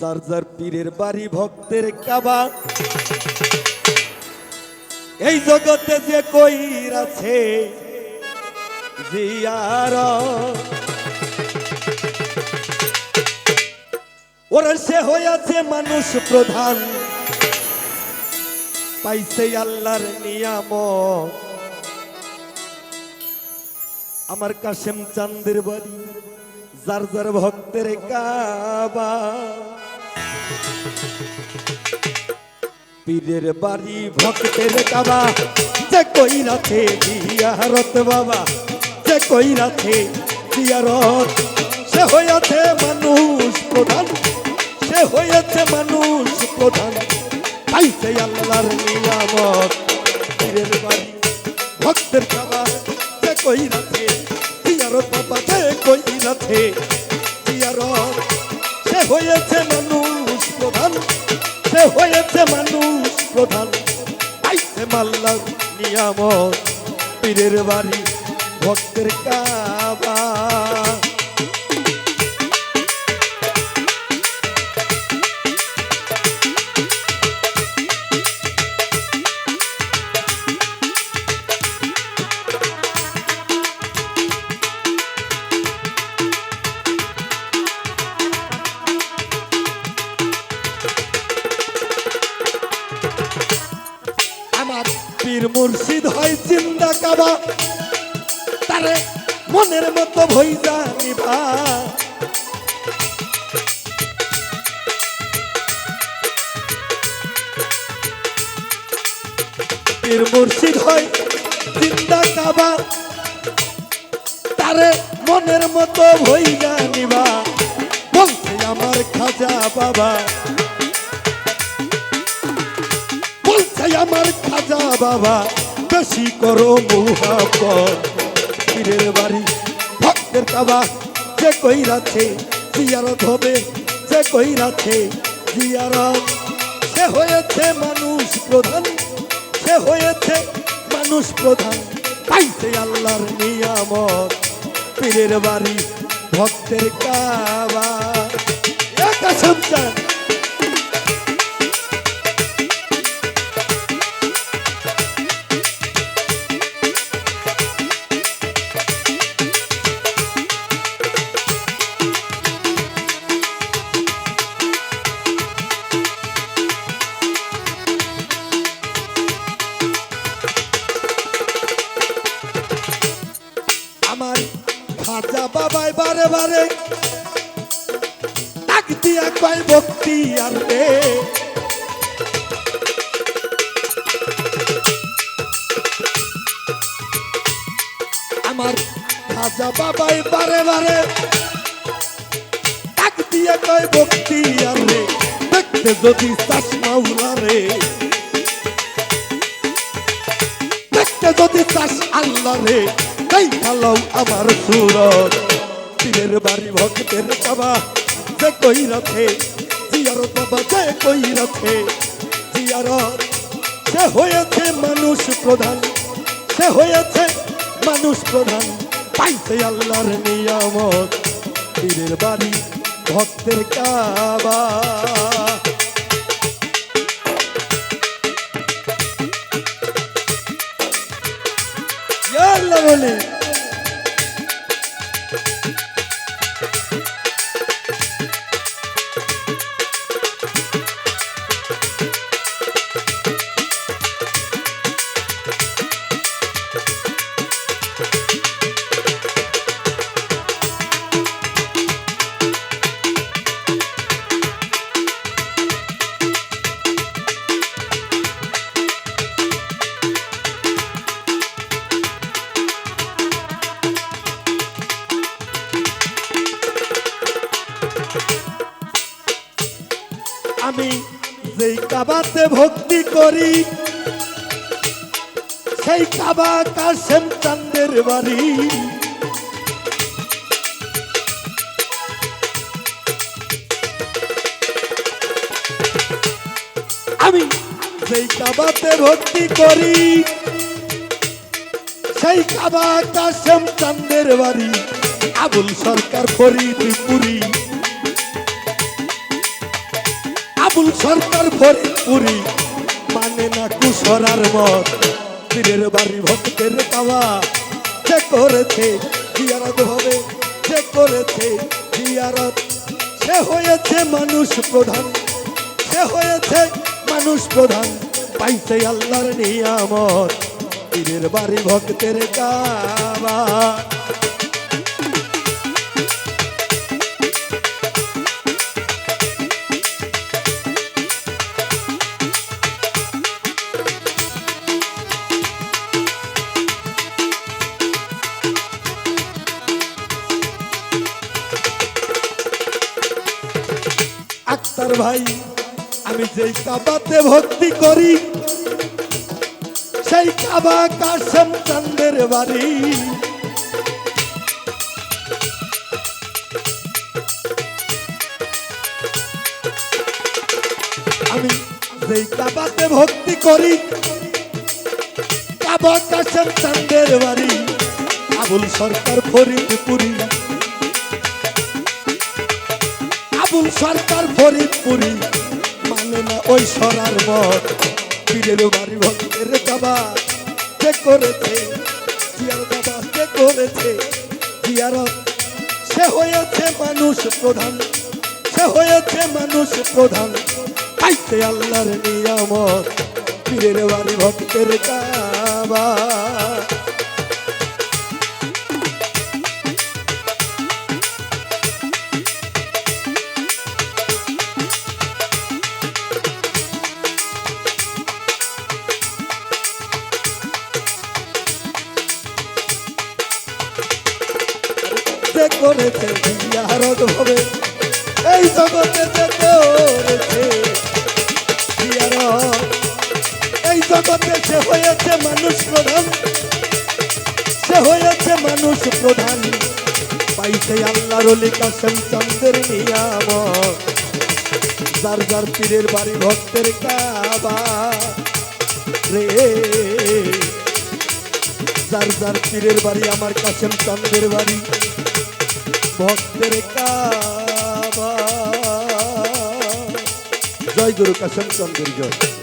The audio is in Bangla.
যার যার পীরের বাড়ি, ভক্তের কাবা। এই জগতে যে কইর আছে, জিয়ার। ওরা সে হয়েছে মানুষ প্রধান, পাইছে আল্লাহর নিয়াম আমার কাশেম চান্দের বাড়ি, যার যার ভক্তের কাবা। পীরের বাড়ি ভক্তের কাবা যে কই রাতে জিয়ারত বাবা, যে কই রাতে জিয়ারত, সে হয়েছে মানুষ প্রধান, সে হয়েছে মানুষ প্রধান। পাইছে আল্লাহর নিয়ামত। পীরের বাড়ি ভক্তের কাবা যে কই রাতে জিয়ারত বাবা, যে কই রাতে জিয়ারত, সে হয়েছে মানুষ প্রধান। সে হয়েছে মানুষ প্রধান। পাইছে মাল্লার নিয়ামত পীরের বাড়ি ভক্তের কাবা। কাবা তারে মনের মতো ভই জানিবা পীর মুর্শিদ হয় চিন্তা কাবা। তারে মনের মতো ভই জানিবা বলছে আমার খাজা বাবা। বলছে আমার খাজা বাবা। বেশি করো মুহাবত বাড়ি, ভক্তের কাবা যে কই রাখে জিয়ারত হবে, যে কই রাখে জিয়ারত। সে হয়েছে মানুষ প্রধান, সে হয়েছে মানুষ প্রধান। পাইছে আল্লাহর নিয়ামত। পীরের বাড়ি, ভক্তের কাবা। একা সন্তান বাবাই বারে বারে। ডাক দিয়া কয়, ভক্তি আর রে আমার খাজা বাবাই বারে বারে। ডাক দিয়া কয়, ভক্তি আর রে দেখতে যদি চাষ মাউলা রে। দেখতে যদি চাস আল্লাহ রে। এই ভালো আমার সুরত। পীরের বাড়ি ভক্তের বাবা, যে কই রাখে জিয়ারত বাবা যে কই রাখে জিয়ারত, সে হয়েছে মানুষ প্রধান, সে হয়েছে মানুষ প্রধান, পাইছে আল্লাহর নিয়ামত। পীরের বাড়ি ভক্তের কাবা। বলে। আমি যেই কাবাতে ভক্তি করি, সেই কাবা কাশেম চান্দের বাড়ি। আমি সেই কাবাতে ভক্তি করি, সেই কাবা কাশেম চান্দের বাড়ি। আবুল সরকার ফরিদপুরি। সরকার ফরিদপুরি মানে না কুসরার মত। পীরের বাড়ি ভক্তের পাওয়া। যে করেছে জিয়ারত হবে, যে করেছে জিয়ারত। সে হয়েছে মানুষ প্রধান। সে হয়েছে মানুষ প্রধান। পাইছে আল্লাহর নিয়ামত। পীরের বাড়ি ভক্তের কাবা আক্তার ভাই, আমি যেই কাবাতে ভক্তি করি, সেই কাবা কাসম চান্দের বাড়ি। আমি যেই কাবাতে ভক্তি করি, কাবা কাসম চান্দের বাড়ি। আবুল সরকার ফরিদপুরি। সরকার ফরিদপুরি মানে না ওই সরার মত পীরের বাড়ি ভক্তের বাবা সে করেছে? জিয়ার বাবা সে করেছে? জিয়ারত, সে হয়েছে মানুষ প্রধান। সে হয়েছে মানুষ প্রধান। পাইতে আল্লাহর নিয়ামত, পীরের বাড়ি ভক্তের কাবা। যে করেছে জিয়ারত হবে, এই জগতে যে করেছে জিয়ারত এই জগতে সে হয়েছে মানুষ প্রধান, সে হয়েছে মানুষ প্রধান। পাইছে আল্লাহর কাসেম চন্দ্রের নিয়ামত, যার যার পীরের বাড়ি ভক্তের কাবা। রে, যার যার পীরের বাড়ি আমার কাসেম চন্দ্রের বাড়ি। ভক্তের কাবা। জয় গুরু চন্দ্রের জয়।